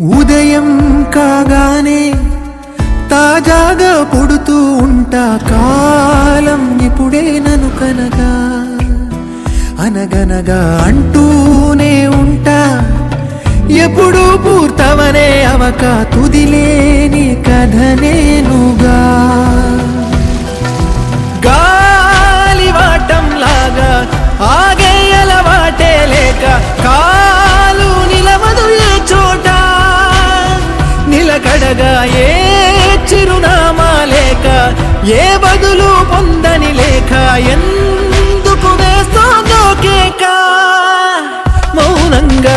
ఉదయం కాగానే తాజాగా పుడుతూ ఉంటా కాలం ఇప్పుడే నను కనగా. అనగనగా అంటూనే ఉంటా. ఎప్పుడూ పూర్తవనే అవక తుదిలేని కథ నేనుగా. గాలివాటం లాగా ఆగే ఉండగా ఏ చిరునామా లేక ఏ బదులు పొందని లేక ఎందుకు వేస్తోందో కేక? మౌనంగా